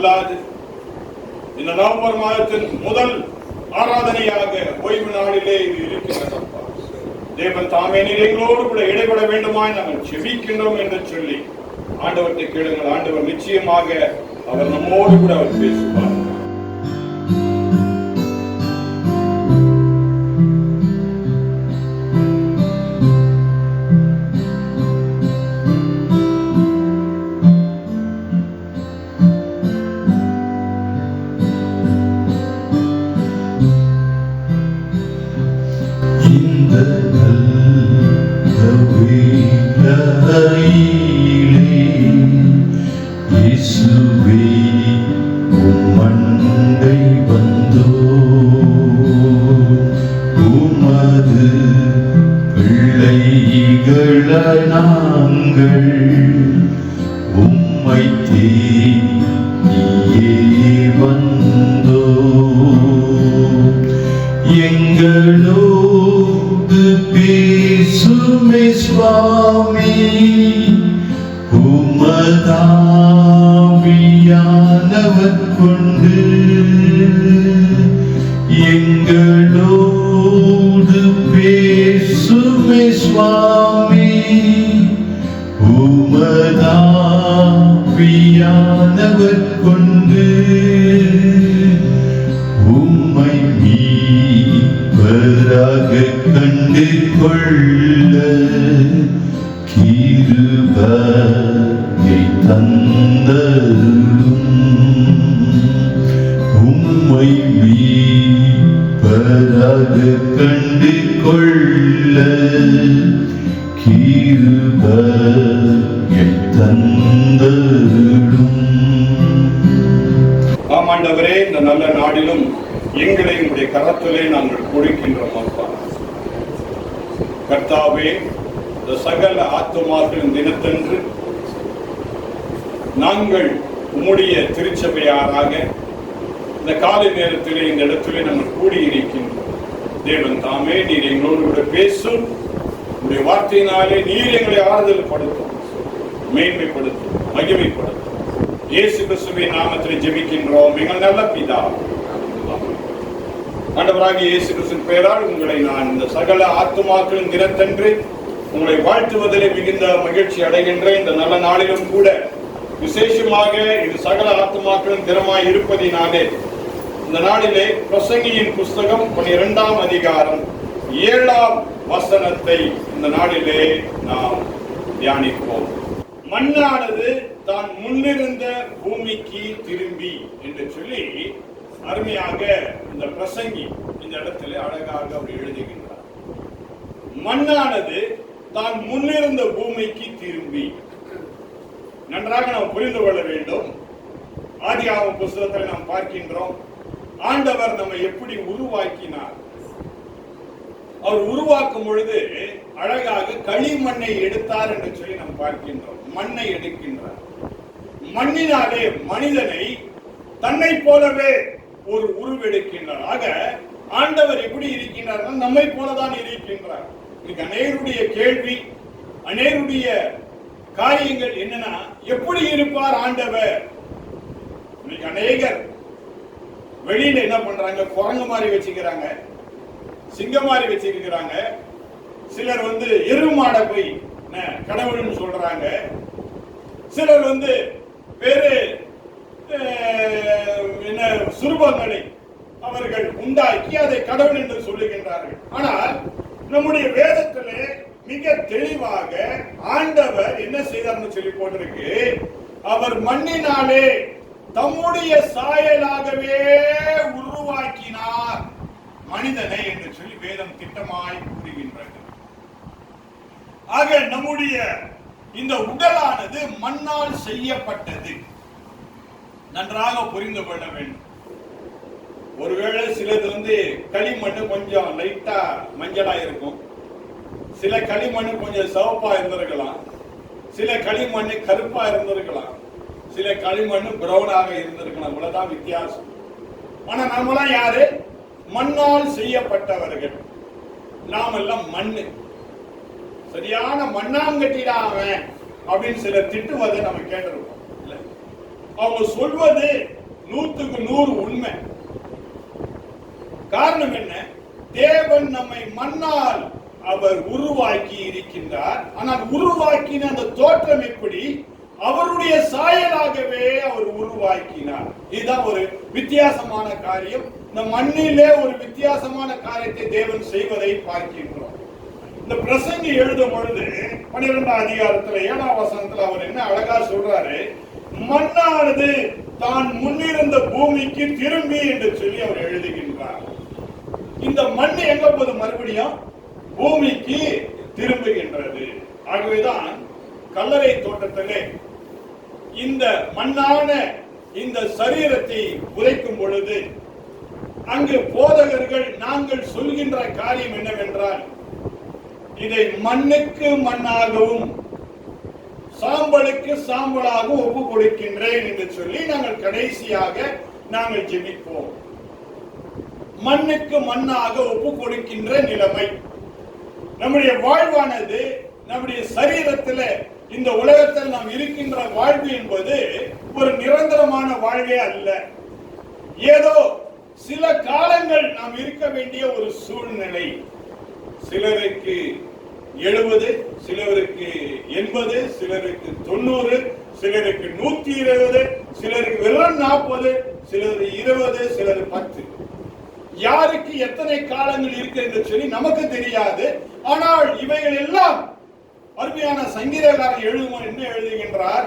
அல்லாது இந்த நவம்பர் மாதத்தின் முதல் ஆராதனையாக ஓய்வு நாளிலே இது இருக்கிறதப்பா தேவன் தாமே நிலைகளோடு கூட இடைபட வேண்டுமாய் நாங்கள் செவிக்கின்றோம் என்று சொல்லி ஆண்டவற்றை கேளுங்கள். ஆண்டவர் நிச்சயமாக அவர் நம்மோடு கூட அவர் பேசுவார். பிள்ளைகளாய் நாங்கள் உம்மை தேடியே வந்தோ எங்களோடு பேசுமே சுவாமி உமதாவியானவர் தந்தருளும் உம்மை மீட்பராக கண்டு கொள்ள கிருபையை தந்தருளும் ஆமாண்டவரே இந்த நல்ல நாடிலும் எங்களை உடைய கரத்திலே நாங்கள் கொடுக்கின்றோம் அப்பா. கர்த்தாவே இந்த சகல ஆத்துமாக்களின் தினத்தன்று நாங்கள் உம்முடைய திருச்சபையாராக இந்த காலை நேரத்திலே இந்த இடத்திலே நாங்கள் கூடியிருக்கின்றோம். தேவன் தாமே நீர் எங்களோடு கூட பேசும். உடைய வார்த்தையினாலே நீர் எங்களை ஆறுதல் படுத்தும் மேன்மைப்படுத்தும் மகிமைப்படுத்தும். இயேசு கிறிஸ்துவின் நாமத்தில் ஜெபிக்கின்றோம். எங்கள் நல்ல பிதா. ஆண்டவராக இயேசு கிறிஸ்துவின் பெயரால் உங்களை நான் இந்த சகல ஆத்துமாக்களின் தினத்தன்று உங்களை வாழ்த்துவதிலே மிகுந்த மகிழ்ச்சி அடைகின்றேன். இந்த நல்ல நாளிலும் கூட விசேஷமாக இது சகல ஆத்மாக்களும் திறமாய் இருப்பதினாலே இந்த நாளிலே பிரசங்கியின் புஸ்தகம் பனிரெண்டாம் அதிகாரம் ஏழாம் வசனத்தை இந்த நாளிலே நாம் தியானிப்போம். மண்ணானது தான் முன்னிருந்த பூமிக்கு திரும்பி என்று சொல்லி அருமையாக இந்த பிரசங்கி இந்த இடத்துல அழகாக அவர் எழுதுகின்றார். மண்ணானது தான் முன்னிருந்த பூமிக்கு திரும்பி. நன்றாக நாம் புரிந்து கொள்ள வேண்டும். ஆதியாகம புஸ்தகத்தில் நாம் பார்க்கின்றோம் ஆண்டவர் நம்மை எப்படி உருவாக்கினார். அவர் உருவாக்கும் பொழுது அழகாக களிமண்ணை எடுத்தார் என்று சொல்லி நாம் பார்க்கின்றோம். மண்ணை எடுக்கின்றார். மண்ணினாலே மனிதனை தன்னை போலவே ஒரு உருவெடுக்கின்றார். ஆக ஆண்டவர் எப்படி இருக்கின்றார் நம்மை போலதான் இருக்கின்றார். இன்னைக்கு அநேருடைய கேள்வி அநேருடைய காரியங்கள் என்னன்னா எப்படி இருப்பார் ஆண்டவர்? இன்னைக்கு அநேகர் வெளியில என்ன பண்றாங்க? குரங்கு மாதிரி வச்சுக்கிறாங்க. சிங்கம் மாதிரி வச்சிருக்கிறாங்க சிலர் வந்து எருமாட போய் கடவுள்னு சொல்றாங்க. சிலர் வந்து வேறு என்ன சுரூபங்களை அவர்கள் உண்டாக்கி அதை கடவுள் என்று சொல்லுகின்றார்கள். ஆனால் நம்முடைய வேதத்திலே மிக தெளிவாக ஆண்டவர் என்ன செய்தார்னு சொல்லி போட்டிருக்கு? அவர் மண்ணினாலே தம்முடைய சாயலாகவே உருவாக்கினார் மனிதனை என்று சொல்லி வேதம் திட்டமாய் கூறுகின்றது. ஆக நம்முடைய இந்த உடலானது மண்ணால் செய்யப்பட்டது. நன்றாக புரிந்து கொள்ள வேண்டும். ஒருவேளை சிலது வந்து களிமண் கொஞ்சம் லைட்டா மஞ்சளா இருக்கும். சில களிமண் கொஞ்சம் சிவப்பா இருந்திருக்கலாம். சில களிமண் கருப்பா இருந்திருக்கலாம். சில களிமண் பிரௌனாக இருந்திருக்கலாம். இவ்வளவுதான் வித்தியாசம். ஆனா நம்மளாம் யாரு? மண்ணால் செய்யப்பட்டவர்கள். நாம் எல்லாம் மண்ணு. சரியான மண்ணாங்கட்டிடா அவன் அப்படின்னு சில திட்டுவதை நம்ம கேட்டிருக்கோம். இல்ல. அவங்க சொல்வது நூத்துக்கு நூறு உண்மை. காரணம் என்ன? தேவன் நம்மை மண்ணால் அவர் உருவாக்கி இருக்கின்றார். ஆனால் உருவாக்கின அந்த தோற்றம் எப்படி? அவருடைய சாயலாகவே அவர் உருவாக்கினார். இதுதான் ஒரு வித்தியாசமான காரியம். இந்த மண்ணிலே ஒரு வித்தியாசமான காரியத்தை தேவன் செய்வதை பார்க்கின்றோம். இந்த பிரசங்கி எழுதும் பொழுது பன்னிரெண்டாம் அதிகாரத்துல ஏழாம் வசனத்துல அவர் என்ன அழகா சொல்றாரு? மண்ணானது தான் முன்னிருந்த பூமிக்கு திரும்பி என்று சொல்லி அவர் எழுதுகின்றார். இந்த மண் எங்க போகுது மறுபடியும்? பூமிக்கு திரும்புகின்றது. ஆகவேதான் கல்லறை தோட்டத்திலே இந்த மண்ணான இந்த சரீரத்தை உதைக்கும் பொழுது அங்கு போதகர்கள் நாங்கள் சொல்கின்ற காரியம் என்னவென்றால் இதை மண்ணுக்கு மண்ணாகவும் சாம்பலுக்கு சாம்பலாகவும் ஒப்பு கொடுக்கின்றேன் என்று சொல்லி நாங்கள் கடைசியாக நாங்கள் ஜெபிப்போம். மண்ணுக்கு மண்ணாக ஒப்பு கொடுக்கின்ற நிலைமை. நம்முடைய வாழ்வானது நம்முடைய சரீரத்தில் இந்த உலகத்தில் நாம் இருக்கின்ற வாழ்வு என்பது ஒரு நிரந்தரமான வாழ்வே அல்ல. ஏதோ சில காலங்கள் நாம் இருக்க வேண்டிய ஒரு சூழ்நிலை. சிலருக்கு எழுபது சிலருக்கு எண்பது சிலருக்கு தொண்ணூறு சிலருக்கு நூத்தி இருபது சிலருக்கு வெறும் நாற்பது சிலர் இருபது சிலர் பத்து. யாருக்கு எத்தனை காலங்கள் இருக்கு என்று சொல்லி நமக்கு தெரியாது. ஆனால் இவைகள் எல்லாம் அருமையான சங்கீதக்காரர் எழுதுவோம் என்ன எழுதுகின்றார்?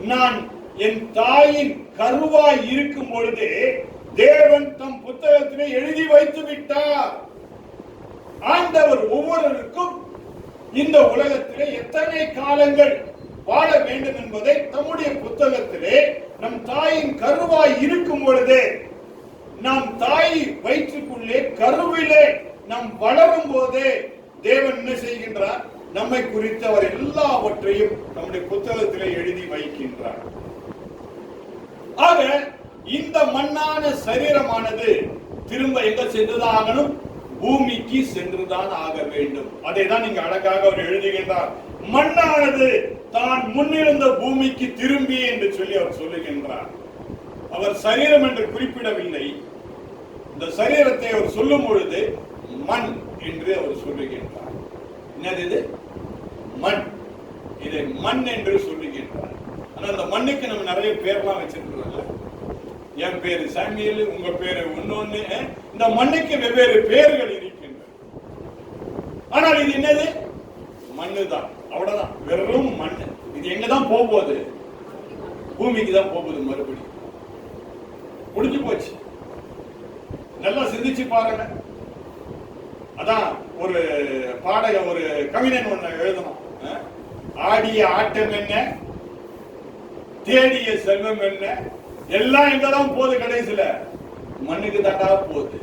நான் என் தாயின் கருவாய் இருக்கும் பொழுதே தேவன் தம் புத்தகத்திலே எழுதி வைத்து விட்டார். ஆண்டவர் ஒவ்வொருவருக்கும் இந்த உலகத்திலே எத்தனை காலங்கள் வாழ வேண்டும் என்பதை தம்முடைய புத்தகத்திலே நம் தாயின் கருவாய் இருக்கும் பொழுதே நாம் தாய் வயிற்றுக்குள்ளே கருவிலே நாம் வளரும் போதே தேவன் என்ன செய்கின்றார்? நம்மை குறித்து அவர் எல்லாவற்றையும் நம்முடைய புத்தகத்திலே எழுதி வைக்கின்றார். ஆக இந்த மண்ணான சரீரமானது திரும்ப எங்க சென்றுதாகணும்? பூமிக்கு சென்றுதான் ஆக வேண்டும். அதை தான் நீங்க அழகாக அவர் எழுதுகின்றார். மண்ணானது தான் முன்னிருந்த பூமிக்கு திரும்பி என்று சொல்லி அவர் சொல்லுகின்றார். அவர் சரீரம் என்று குறிப்பிடவில்லை. இந்த சரீரத்தை அவர் சொல்லும் பொழுது மண் என்று அவர் சொல்லுகின்றார் என்னது இது? மண். இதை மண் என்று சொல்லுகின்றார் ஆனா அந்த மண்ணுக்கு நம்ம நிறைய பேர்லாம் வச்சிருக்கிறோம்ல. என் பேரு சாமியல் உங்க பேரு ஒன்னொன்னு இந்த மண்ணுக்கு வெவ்வேறு பேர்கள் இருக்கின்றன. ஆனால் இது என்னது? மண்ணு தான் அவ்வளவுதான். வெறும் மண். இது எங்கதான் போகுது? பூமிக்கு தான் போகுது மறுபடியும். முடிஞ்சு போச்சு. நல்லா சிந்திச்சு பாருங்க. அதான் ஒரு பாடக ஒரு கவிஞன் ஒண்ணு எழுதணும். ஆடிய ஆட்டம் என்ன? தேடிய செல்வம் என்ன? எல்லாம் எங்கதான் போகுது கடைசியில. மண்ணுக்கு தாண்டா போகுது.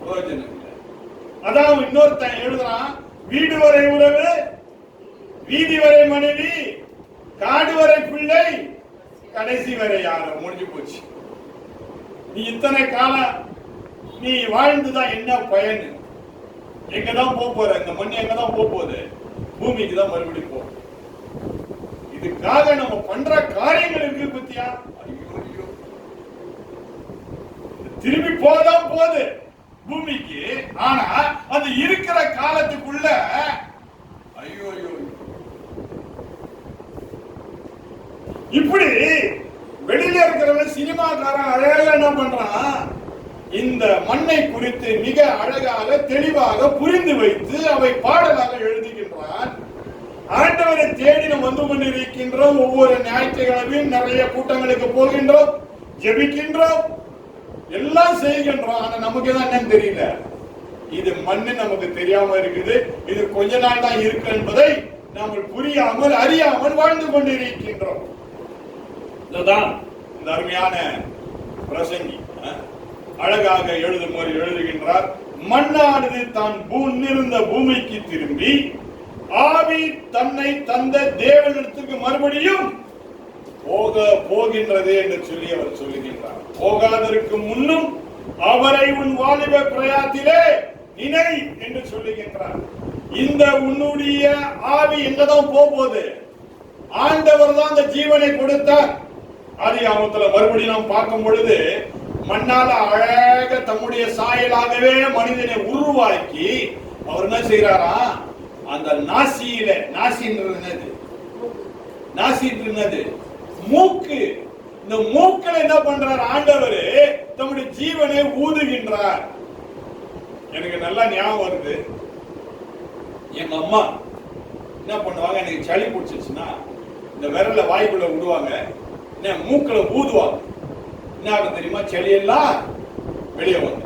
பிரயோஜனம் இல்லை. அதான் இன்னொருத்தன் எழுதுறான் வீடு வரை உறவு வீதி வரை மனைவி காடு வரை பிள்ளை கடைசி வரை யார. முடிஞ்சு போச்சு. நீ இத்தனை காலம் நீ வாழ்ந்துதான் என்ன பயன்? எங்கதான் போக போற இந்த மண் எங்கதான் போக போகுது? பூமிக்கு தான் மறுபடியும் போகும் இதுக்காக நம்ம பண்ற காரியங்கள் இருக்கு பத்தியா? ஐயோ, திரும்பி போதான் போகுது பூமிக்கு. ஆனா அது இருக்கிற காலத்துக்குள்ள ஐயோ ஐயோ இப்படி வெளியில இருக்கிறவன் சினிமாக்காரன் அழகா என்ன பண்றான்? இந்த மண்ணை குறித்து மிக அழகாக தெளிவாக புரிந்து வைத்து அவை பாடலாக எழுதுகின்றான். ஆண்டவரை தேடி நாம் வந்து கொண்டிருக்கின்றோம். ஒவ்வொரு ஞாயிற்றுக்கிழமையும் நிறைய கூட்டங்களுக்கு போகின்றோம் ஜெபிக்கின்றோம். எல்லாம் செய்கின்றோம் ஆனா நமக்கு தான் என்னன்னு தெரியல. இது மண்ணு நமக்கு தெரியாம இருக்குது. இது கொஞ்ச நாள் தான் இருக்கு என்பதை நாம் புரியாமல் அறியாமல் வாழ்ந்து கொண்டிருக்கின்றோம். இதுதான் இந்த அருமையான பிரசங்கி அழகாக எழுதுமாறு எழுதுகின்றார் மண்ணானது தான் பூன்னிருந்த பூமிக்கு திரும்பி ஆவி தன்னை தந்த தேவனிடத்துக்கு மறுபடியும் போக போகின்றது என்று சொல்லி அவர் சொல்லுகின்றார். போகாதற்கு முன்னும் அவரை உன் வாலிப பிரயாத்திலே நினை என்று சொல்லுகின்றார். இந்த உன்னுடைய ஆவி எங்கதான் போகுது? ஆண்டவர் தான் அந்த ஜீவனை கொடுத்தார். ஆதியாமத்துல மறுபடியும் நாம் பார்க்கும் பொழுது மண்ணால அழக தம்முடைய சாயலாகவே மனிதனை உருவாக்கி அவர் என்ன செய்யறாரா அந்த நாசியில நாசின்றது என்னது? நாசின்றது மூக்கு. இந்த மூக்கில் என்ன பண்றார்? ஆண்டவர் தம்முடைய ஜீவனை ஊதுகின்றார். எனக்கு நல்லா ஞாபகம் வருது. எங்க அம்மா என்ன பண்ணுவாங்க? எனக்கு சளி பிடிச்சிச்சுன்னா இந்த விரல வாய்க்குள்ள விடுவாங்க. என்ன ஊதுவாங்க. என்ன ஆகும் தெரியுமா? சளியெல்லாம் வெளியே வந்து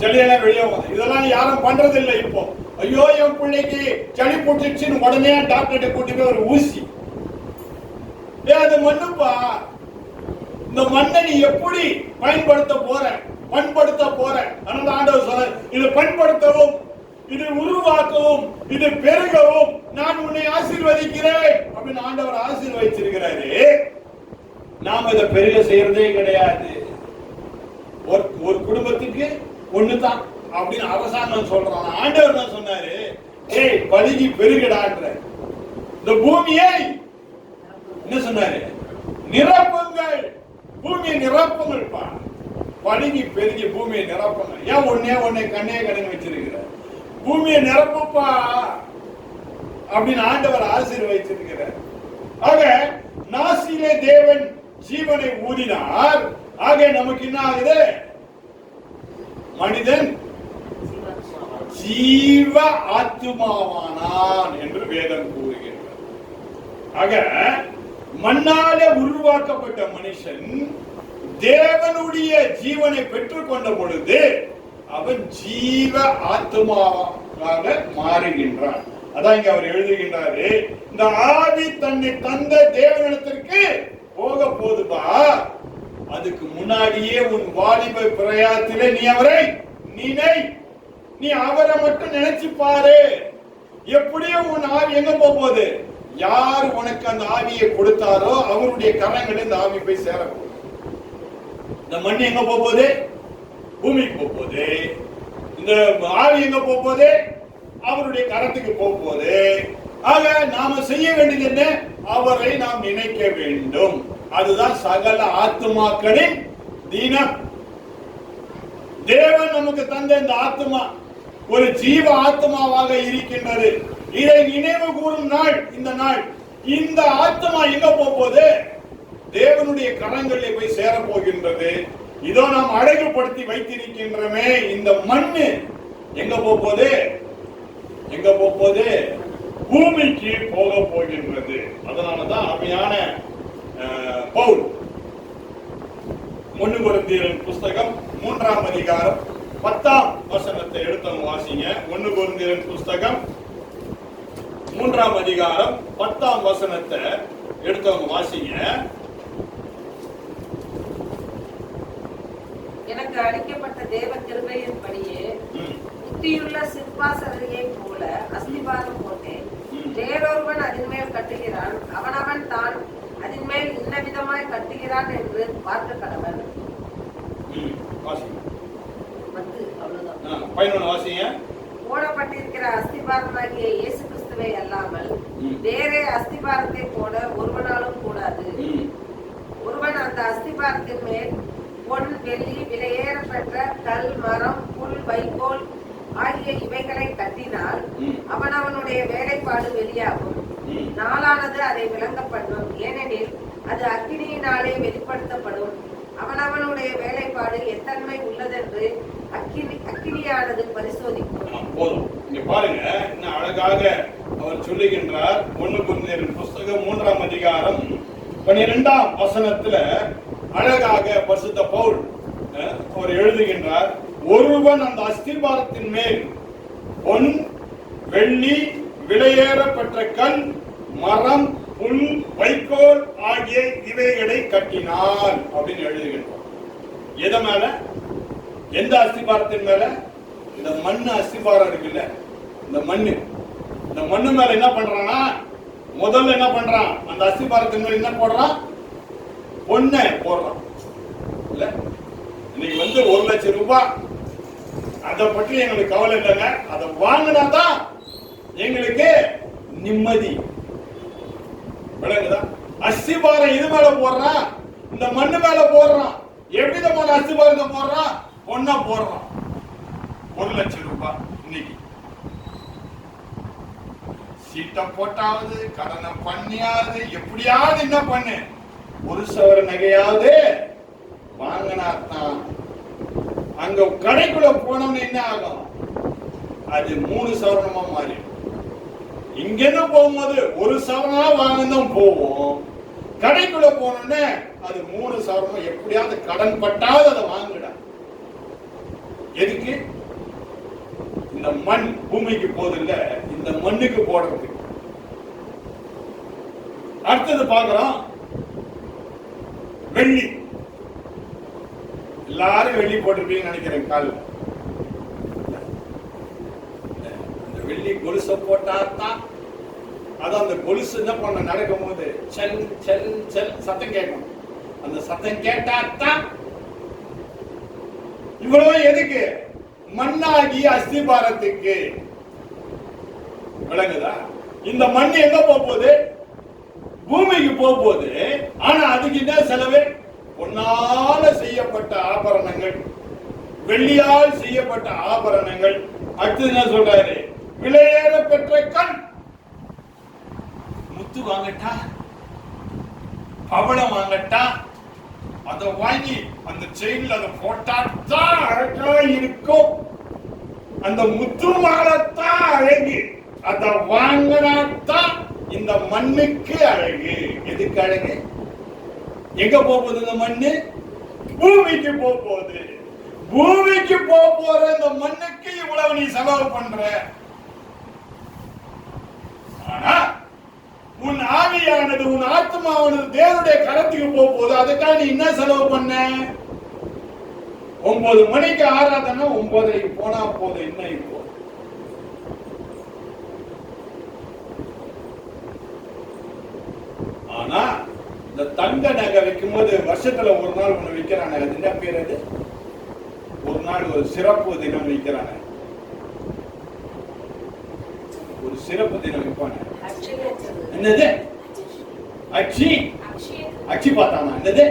சளியெல்லாம் வெளியே வந்து இதெல்லாம் யாரும் பண்றது இல்லை இப்போ. ஐயோ என் பிள்ளைக்கு சளி போட்டுச்சுன்னு உடனே டாக்டர்கிட்ட கூட்டி போய் ஒரு ஊசி. ஏ அது மண்ணுப்பா. இந்த மண்ணை நீ எப்படி பயன்படுத்த போற? பண்படுத்த போற? அந்த ஆண்டவர் சொல்ற இது பண்படுத்தவும் இது உருவாக்கவும் இது பெருகவும் நான் உன்னை ஆசீர்வதிக்கிறேன் அப்படின்னு ஆண்டவர் ஆசீர்வதிச்சிருக்கிறாரு நாம இதை பெரிய செய்யறதே கிடையாது. ஒரு ஒரு குடும்பத்துக்கு ஒண்ணுதான் அப்படின்னு அரசாங்கம் சொல்றான். ஆண்டவர் தான் சொன்னாரு ஏய் பழுகி பெருகடான்ற. இந்த பூமியை என்ன சொன்னாரு? நிரப்புங்கள். பூமியை நிரப்புங்கள்ப்பா. பழுகி பெருகி பூமியை நிரப்புங்க ஏன் ஒன்னே ஒன்னே கண்ணே கடன் வச்சிருக்கிற? பூமியை நிரப்புப்பா அப்படின்னு ஆண்டவர் ஆசீர்வதிச்சிருக்கிறார். ஆக நாசிலே தேவன் ஜீவனை ஊதினார். ஆக நமக்கு என்ன ஆகுது? மனிதன் ஜீவ ஆத்மாவானான் என்று வேதம் கூறுகின்றது. ஆக மண்ணாலே உருவாக்கப்பட்ட மனுஷன் தேவனுடைய ஜீவனை பெற்றுக்கொண்ட பொழுது அவன் ஜீவ ஆத்மாவாக மாறுகின்றான். அதான் இங்க அவர் எழுதுகின்றாரு இந்த ஆவி தன்னை தந்த தேவனிடத்திற்கு போக போதுபா அதுக்கு முன்னாடியே உன் வாலிப பிரயாத்திலே நீ அவரை நினை. நீ அவரை மட்டும் நினைச்சு பாரு. எப்படியும் உன் ஆவி எங்க போக போகுது? யார் உனக்கு அந்த ஆவியை கொடுத்தாரோ அவருடைய கரங்களில் இந்த ஆவி போய் சேர இந்த மண் எங்க போக போகுது? பூமிக்கு போக போகுது. இந்த ஆவி எங்க போக போகுது? அவருடைய கரத்துக்கு போக போகுது. ஆக நாம செய்ய வேண்டியது என்ன? அவரை நாம் நினைக்க வேண்டும். அதுதான் சகல ஆத்துமாக்களின் தினம். தேவன் நமக்கு தந்த இந்த ஆத்மா ஒரு ஜீவ ஆத்மாவாக இருக்கின்றது. இதை நினைவு கூறும் நாள் இந்த நாள். இந்த ஆத்மா எங்க போக போகுது தேவனுடைய கரங்களில் போய் சேர போகின்றது இதோ நாம் அழகுபடுத்தி வைத்திருக்கின்றமே இந்த மண்ணு. எங்க போக போகுது எங்க போக போகுது பூமிக்கு போக போகின்றது. அதனாலதான் அருமையான பவுல். ஒண்ணு குருந்தியரின் புஸ்தகம் மூன்றாம் அதிகாரம் பத்தாம் வசனத்தை எடுத்தவங்க வாசிங்க. ஒண்ணு குருந்தியரின் புஸ்தகம் மூன்றாம் அதிகாரம் பத்தாம் வசனத்தை எடுத்தவங்க வாசிங்க. எனக்கு அளிக்கப்பட்ட தேவ கிருபையின்படியே புத்தியுள்ள சிற்பாசரையை போல அஸ்திபாரம் போட்டேன். வேறொருவன் அதன் மேல் கட்டுகிறான். அவனவன் தான் அதன் மேல் இன்ன விதமாய் கட்டுகிறான் என்று பார்க்க கடவன் போடப்பட்டிருக்கிற அஸ்திபாரமாகிய இயேசு கிறிஸ்துவை அல்லாமல். வேறே அஸ்திபாரத்தை போட ஒருவனாலும் கூடாது ஒருவன் அந்த அஸ்திபாரத்தின் மேல் பொன் வெள்ளி விலையேறப்பெற்ற கல் மரம் புல் வைக்கோல் ஆகிய இவைகளை கட்டினால் ம். அவன் அவனுடைய வேலைப்பாடு வெளியாகும். நாளானது அதை விளங்க பண்ணும் ஏனெனில் அது அக்கினியினாலே வெளிப்படுத்தப்படும். அவனவனுடைய வேலைப்பாடு எத்தன்மை உள்ளதென்று அக்கினி அக்கினியானது பரிசோதிக்கும். போதும். இங்க பாருங்க அழகாக அவர் சொல்லுகின்றார். ஒண்ணு குருந்தியரின் புஸ்தகம் மூன்றாம் அதிகாரம் பன்னிரெண்டாம் வசனத்துல அழகாக பரிசுத்த பவுல் அவர் எழுதுகின்றார். ஒருவன் அந்த அஸ்திபாரத்தின் மேல் பொன் வெள்ளி விலையேற கண் கல் மரம் புல் வைக்கோல் ஆகிய இவைகளை கட்டினான் அப்படின்னு எழுதுகின்றார் எதை மேல? எந்த அஸ்திபாரத்தின் மேல? இந்த மண் அஸ்திபாரம் இருக்குல்ல இந்த மண்ணு. இந்த மண்ணு மேல என்ன பண்றான்னா முதல்ல என்ன பண்றான்? அந்த அஸ்திபாரத்தின் மேல என்ன போடுறான்? பொண்ணை போடுறான். இல்ல? இன்னைக்கு வந்து ஒரு லட்சம் ரூபாய் அதை பற்றி எங்களுக்கு கவலை இல்லைங்க. அதை வாங்கினா தான் எங்களுக்கு நிம்மதி. விளங்குதா? அஸ்திபாரம் இது மேல போடுறான் இந்த மண்ணு மேல போடுறான் எவ்விதமான அஸ்திபாரத்தை போடுறான் ஒன்னா போடுறான் ஒரு லட்சம் ரூபாய் இன்னைக்கு. சீட்டை போட்டாவது கடனை பண்ணியாவது எப்படியாவது என்ன பண்ணு? ஒரு சவர நகையாவது வாங்கினாத்தான் அங்க கடைக்குள்ள போனோம்னு என்ன ஆகும்? அது மூணு சவரணமா மாறிடும் இங்கிருந்து போகும்போது ஒரு சவரனா வாங்கணும் போவோம். கடைக்குள்ள போனோடனே அது மூணு சவரமா எப்படியாவது கடன் பட்டாவது அதை வாங்கிட. எதுக்கு? இந்த மண் பூமிக்கு போதில்ல இந்த மண்ணுக்கு போடுறது. அடுத்தது பார்க்கிறோம். வெள்ளி. எல்லாரும் வெள்ளி போட்டிருப்பீங்கன்னு நினைக்கிறேன் காலில் இந்த வெள்ளி கொலுசை போட்டாதான் அது அந்த கொலுசு என்ன பண்ண நடக்கும்போது செல் செல் செல் சத்தம் கேட்கும். அந்த சத்தம் கேட்டாதான் இவ்வளவு எதுக்கு? மண்ணாகி அஸ்திபாரத்துக்கு. விளங்குதா? இந்த மண் எங்க போக போகுது? பூமிக்கு போக போகுது. ஆனா அதுக்கு என்ன செலவு? பொன்னால செய்யப்பட்ட ஆபரணங்கள் வெள்ளியால் செய்யப்பட்ட ஆபரணங்கள். அடுத்து என்ன சொல்றாரு? விலையேற பெற்ற கண். முத்து வாங்கட்டா? பவளம் வாங்கட்டா? அதை வாங்கி அந்த செயின்ல அதை போட்டா தான் அழகா இருக்கும். அந்த முத்து மாலத்தான் அழகு. அதை வாங்கினாத்தான் இந்த மண்ணுக்கு அழகு. எதுக்கு அழகு? எங்க போகுது இந்த மண்ணு? பூமிக்கு போக போகுது. பூமிக்கு போக போற இந்த மண்ணுக்கு இவ்வளவு நீ செலவு பண்ற? ஆனா உன் ஆவியானது உன் ஆத்மாவானது தேவனுடைய கரத்துக்கு போக போகுது அதுக்காக நீ என்ன செலவு பண்ண? ஒன்பது மணிக்கு ஆராதனை ஒன்பதரைக்கு போனா போதும். என்ன இப்போ? ஆனா இந்த தங்க நகை வைக்கும் போது வருஷத்துல ஒரு நாள் ஒண்ணு விற்கிறாங்க அது என்ன பேர் அது? ஒரு நாள் ஒரு சிறப்பு தினம் விற்கிறாங்க ஒரு சிறப்பு தினம் விற்பாங்க என்னது? அச்சி. அச்சி பார்த்தானா? என்னது?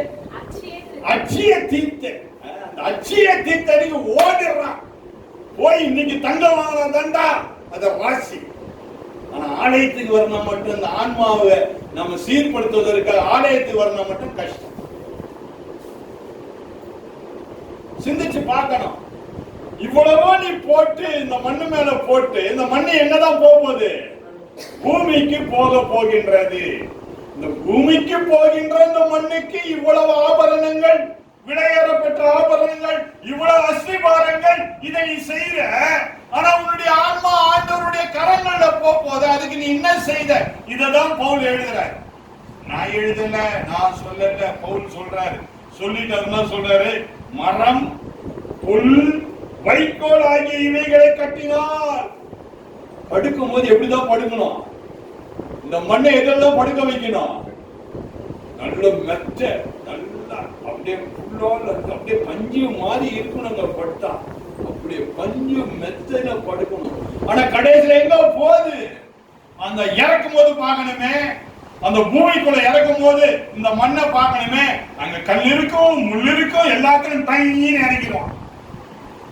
அச்சிய தீர்த்து. அந்த அச்சிய தீர்த்தடிக்கு ஓடிடுறான். போய் இன்னைக்கு தங்கம் வாங்கினா தண்டா அத வாசி. ஆனா ஆலயத்துக்கு வரணும் மட்டும் இந்த ஆன்மாவை நம்ம சீர்படுத்துவதற்கு ஆலயத்துக்கு வரணும் மட்டும் கஷ்டம். சிந்திச்சு பார்க்கணும். இவ்வளவோ நீ போட்டு இந்த மண்ணு மேல போட்டு இந்த மண்ணு என்னதான் போகுது? பூமிக்கு போக போகின்றது. இந்த பூமிக்கு போகின்ற இந்த மண்ணுக்கு இவ்வளவு ஆபரணங்கள் விடையேற பெற்ற ஆபரணங்கள் இவ்வளவு அஸ்திபாரங்கள் இதை நீ செய்யற ஆனா உன்னுடைய ஆன்மா ஆண்டவருடைய கரங்கள்ல போக போது அதுக்கு நீ என்ன செய்த? இததான் பவுல் எழுதுறாரு. நான் எழுதல நான் சொல்லல பவுல் சொல்றாரு. சொல்லிட்டு சொல்றாரு. மரம் புல் வைக்கோல் ஆகிய இவைகளை கட்டினார் படுக்கும் போது எப்படிதான் படுக்கணும்? இந்த மண்ணை எதெல்லாம் படுக்க வைக்கணும்? நல்ல மெத்த நல்லா அப்படியே புல்லோ அப்படியே பஞ்சு மாதிரி இருக்கணுங்க படுத்தா அப்படியே கொஞ்சம் மெத்தையில படுக்கணும். ஆனா கடைசியில எங்க போகுது? அந்த இறக்கும் போது பார்க்கணுமே. அந்த பூமிக்குள்ள இறக்கும் போது இந்த மண்ணை பார்க்கணுமே. அங்க கல் இருக்கும் முள் இருக்கும் எல்லாத்தையும் தங்கின்னு இறக்கிடுவான்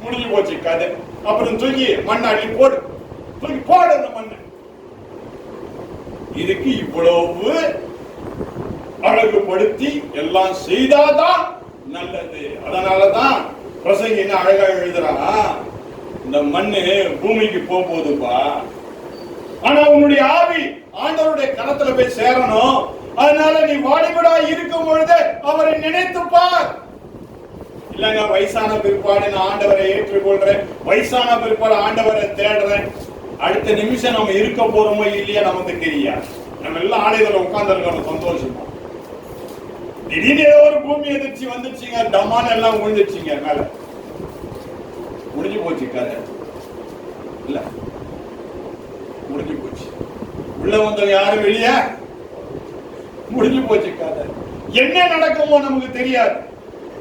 முடிஞ்சு போச்சு கதை. அப்புறம் தூக்கி மண்ணை அள்ளி போடு. தூக்கி போடு அந்த மண்ணு. இதுக்கு இவ்வளவு அழகுபடுத்தி எல்லாம் செய்தாதான் நல்லது. அதனாலதான் பிரசங்க என்ன அழகா எழுதுறானா? இந்த மண்ணு பூமிக்கு போக போகுதுப்பா ஆனா உன்னுடைய ஆவி ஆண்டவருடைய கரத்துல போய் சேரணும். அதனால நீ வாலிபடா இருக்கும் பொழுது அவரை நினைத்து பார். இல்லங்க வயசான பிற்பாடு நான் ஆண்டவரை ஏற்றுக்கொள்றேன். வயசான பிற்பாடு ஆண்டவரை தேடுறேன். அடுத்த நிமிஷம் நம்ம இருக்க போறோமோ இல்லையா நமக்கு தெரியாது. நம்ம எல்லாம் ஆலயத்துல உட்கார்ந்து சந்தோஷமா? திடீர்னு ஏதோ ஒரு பூமி எதிர்ச்சி வந்துச்சுங்க டமான் எல்லாம் விழுந்துச்சுங்க மேல. முடிஞ்சு போச்சு கதை. இல்ல. முடிஞ்சு போச்சு. உள்ள வந்தவங்க யாரும் வெளியே? முடிஞ்சு போச்சு கதை. என்ன நடக்குமோ நமக்கு தெரியாது.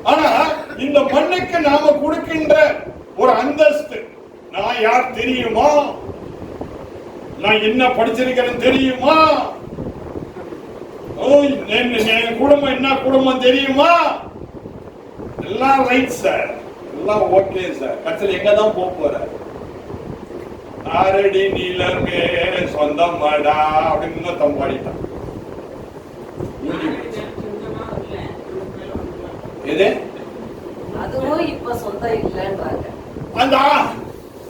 ஆனா இந்த மண்ணுக்கு நாம கொடுக்கின்ற ஒரு அந்தஸ்து நான் யார் தெரியுமா? நான் என்ன படிச்சிருக்கிறேன் தெரியுமா? என் குடும்பம் என்ன குடும்பம் தெரியுமா? எல்லாம் ரைட் சார் எல்லாம் ஓகே சார் கடைசியில் எங்க தான் போக போற? ஆரடி நீலமே சொந்தம் மாடா அப்படின்னு இன்னொருத்தன் பாடிட்டான். எது? அதுவும் இப்ப சொந்தம் இல்லைன்றாங்க. அந்த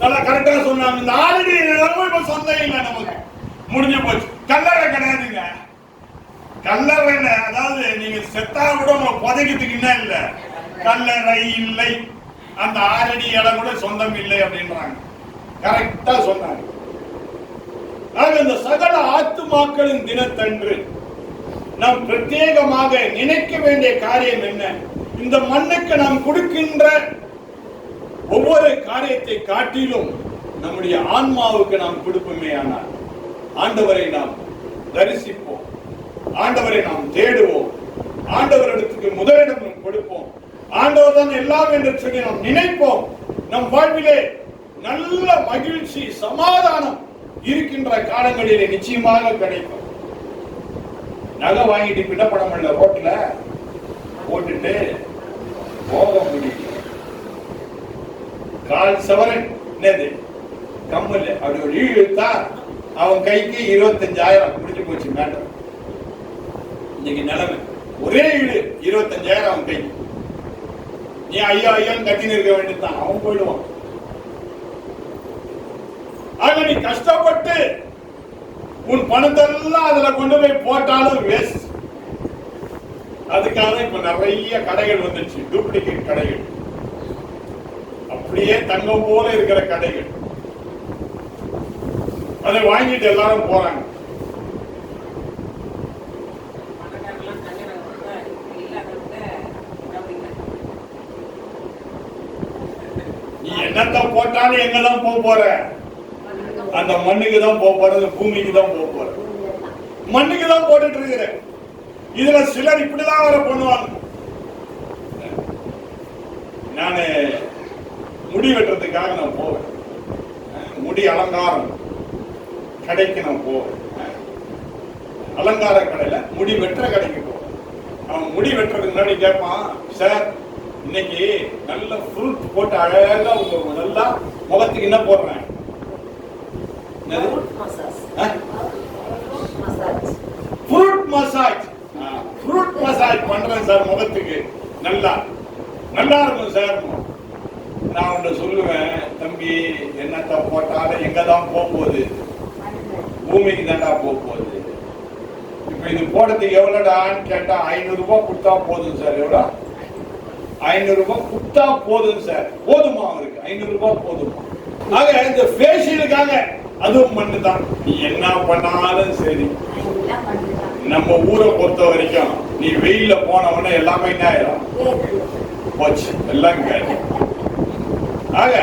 நல்லா கரெக்டா சொன்னாங்க. இந்த ஆரடி நிலமும் இப்ப சொந்தம் இல்லை நமக்கு. முடிஞ்சு போச்சு. கல்லறை கிடையாதுங்க. கல்லறை அதாவது நீங்க செத்தா கூட உங்க இல்ல. கல்லறை இல்லை. அந்த ஆரடி இடம் கூட சொந்தம் இல்லை அப்படின்றாங்க. கரெக்டா சொன்னாங்க. இந்த சகல ஆத்துமாக்களின் தினத்தன்று நாம் பிரத்யேகமாக நினைக்க வேண்டிய காரியம் என்ன? இந்த மண்ணுக்கு நாம் கொடுக்கின்ற ஒவ்வொரு காரியத்தை காட்டிலும் நம்முடைய ஆன்மாவுக்கு நாம் கொடுப்போமே ஆனால் ஆண்டவரை நாம் தரிசிப்போம். ஆண்டவரை நாம் தேடுவோம். ஆண்டவரிடத்துக்கு முதலிடம் நாம் கொடுப்போம். ஆண்டவர் தான் எல்லாம் என்று சொல்லி நாம் நினைப்போம். நம் வாழ்விலே நல்ல மகிழ்ச்சி சமாதானம் இருக்கின்ற காலங்களிலே நிச்சயமாக கிடைக்கும். நகை வாங்கிட்டு பின்னப்படம் இல்ல ரோட்ல போட்டுட்டு போக முடியும் கால் சவரன் என்னது? கம்மல் அப்படி இழுத்தா அவன் கைக்கு இருபத்தஞ்சாயிரம். முடிஞ்சு போச்சு மேடம். இன்னைக்கு நிலைமை. ஒரே வீடு இருபத்தஞ்சாயிரம் அவன் கை. நீ ஐயா ஐயா கத்தின்னு இருக்க வேண்டியதுதான். அவன் போயிடுவான் ஆக நீ கஷ்டப்பட்டு உன் பணத்தெல்லாம் அதுல கொண்டு போய் போட்டாலும் வேஸ்ட் அதுக்காக இப்ப நிறைய கடைகள் வந்துச்சு. டூப்ளிகேட் கடைகள். அப்படியே தங்கம் போல இருக்கிற கடைகள். அதை வாங்கிட்டு எல்லாரும் போறாங்க நீ என்னத்த எங்கெல்லாம் போக போற? அந்த மண்ணுக்கு தான் போக போற அந்த பூமிக்கு தான் போக போற மண்ணுக்கு தான் போட்டுட்டு இருக்கிற. இதுல சிலர் இப்படிதான் வர பண்ணுவாங்க. நானு முடி வெட்டுறதுக்காக நான் போவேன். முடி அலங்காரம். கடைக்கு நான் போவேன். அலங்கார கடையில முடி வெட்டுற கடைக்கு போவேன். அவன் முடி வெட்டுறதுக்கு முன்னாடி கேட்பான் சார் இன்னைக்கு நல்ல ஃப்ரூட் போட்டு அழகா உங்க நல்லா முகத்துக்கு என்ன போடுறேன். ஃப்ரூட் மசாஜ் ஃப்ரூட் மசாஜ் பண்றேன் சார் முகத்துக்கு. நல்லா. நல்லா இருக்கும் சார். நான் ஒன்று சொல்லுவேன் தம்பி என்னத்த போட்டாலும் எங்க தான் போக போகுது? பூமிக்கு போக போகுது. இப்போ இது போடுறதுக்கு எவ்வளோடான்னு கேட்டா ஐநூறு ரூபாய் கொடுத்தா போதும் சார். எவ்வளோ? ஐநூறு ரூபாய் கொடுத்தா போதும் சார். போதுமா அவருக்கு? ஐநூறு ரூபாய் போதும். ஆக இந்த ஃபேஷியலுக்காக அதுவும் மண்ணு தான் நீ என்ன பண்ணாலும் சரி. நம்ம ஊரை பொறுத்த வரைக்கும் நீ வெயில்ல போன உடனே எல்லாமே என்ன ஆயிரும்? போச்சு. எல்லாம் ஆக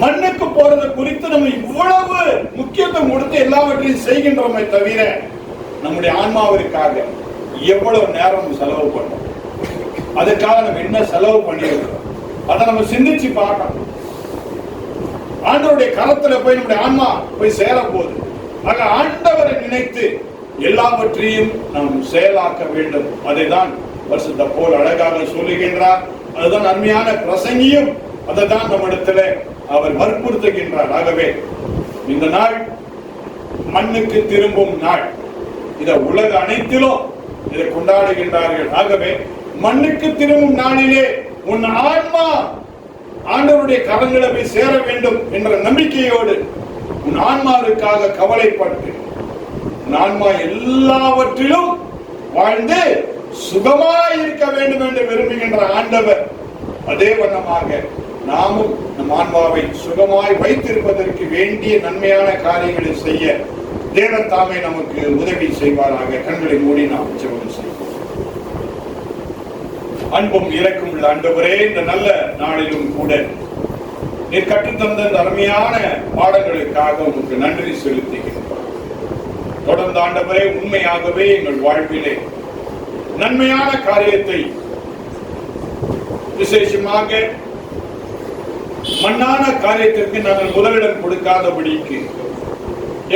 மண்ணுக்கு போறது குறித்து நம்ம இவ்வளவு முக்கியத்துவம் கொடுத்து எல்லாவற்றையும் செய்கின்றோமே தவிர நம்முடைய ஆன்மாவிற்காக எவ்வளவு நேரம் செலவு பண்ணோம் அதுக்காக நம்ம என்ன செலவு பண்ணியிருக்கிறோம்? அதை நம்ம சிந்திச்சு பார்க்கணும். ஆண்டவருடைய கரத்துல போய் நம்முடைய ஆன்மா போய் சேர போகுது ஆக ஆண்டவரை நினைத்து எல்லாவற்றையும் நாம் செயலாக்க வேண்டும். அதைதான் வருஷத்தை போல் அழகாக சொல்லுகின்றார். அதுதான் அருமையான பிரசங்கியும் அதை தான் நம்மிடத்துல அவர் வற்புறுத்துகின்றார். ஆகவே இந்த நாள் மண்ணுக்கு திரும்பும் நாள். இதை உலக அனைத்திலும் இதை கொண்டாடுகின்றார்கள். ஆகவே மண்ணுக்கு திரும்பும் நாளிலே உன் ஆன்மா ஆண்டவருடைய கரங்களை போய் சேர வேண்டும் என்ற நம்பிக்கையோடு உன் ஆன்மாவிற்காக கவலைப்பட்டு உன் ஆன்மா எல்லாவற்றிலும் வாழ்ந்து சுகமாய் இருக்க வேண்டும் என்று விரும்புகின்ற ஆண்டவர் அதே வண்ணமாக நாமும் நம் ஆன்மாவை சுகமாய் வைத்திருப்பதற்கு வேண்டிய நன்மையான காரியங்களை செய்ய தேவன் தாமே நமக்கு உதவி செய்வாராக. கண்களை மூடி நாம் ஜெபம் செய்வோம். அன்பும் இறக்கும் உள்ள ஆண்டவரே இந்த நல்ல நாளிலும் கூட நீர் கற்றுத்தந்த இந்த அருமையான பாடங்களுக்காக உங்களுக்கு நன்றி செலுத்துகிறேன். தொடர்ந்து ஆண்டவரே உண்மையாகவே எங்கள் வாழ்விலே நன்மையான காரியத்தை விசேஷமாக மண்ணான காரியத்திற்கு நாங்கள் முதலிடம் கொடுக்காதபடிக்கு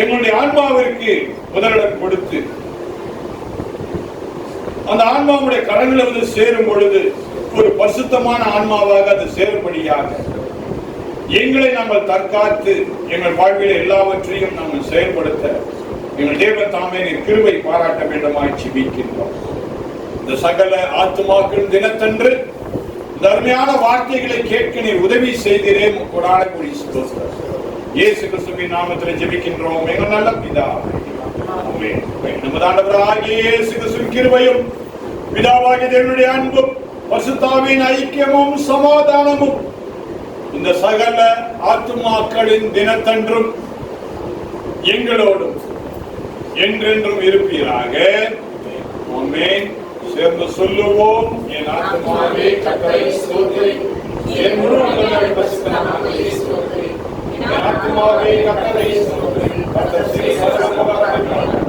எங்களுடைய ஆன்மாவிற்கு முதலிடம் கொடுத்து அந்த ஆன்மாவுடைய கரங்களை வந்து சேரும் பொழுது ஒரு பரிசுத்தமான ஆன்மாவாக அது சேரும்படியாக எங்களை நாங்கள் தற்காத்து எங்கள் வாழ்வில் எல்லாவற்றையும் நாங்கள் செயல்படுத்த எங்கள் தேவ தாமே கிருவை பாராட்ட வேண்டுமாய் சிபிக்கின்றோம் இந்த சகல ஆத்மாக்கள் தினத்தன்று தர்மையான வார்த்தைகளை கேட்க நீ உதவி செய்கிறே கொடாட கூடி இயேசு கிறிஸ்துவின் நாமத்தில் ஜெபிக்கின்றோம். எங்கள் நல்ல பிதா. நமது ஆண்டவராகிய இயேசு கிருபையும் பிதாவாகிய தேவனுடைய அன்பும் பசுத்தாவின் ஐக்கியமும் சமாதானமும் இந்த சகல ஆத்துமாக்களின் தினத்தன்றும் எங்களோடும் என்றென்றும் இருப்பீராக. சேர்ந்து சொல்லுவோம். என் ஆத்மாவே கர்த்தரை ஸ்தோத்திரி. என் முழு என் ஆத்மாவே கர்த்தரை ஸ்தோத்திரி. But the.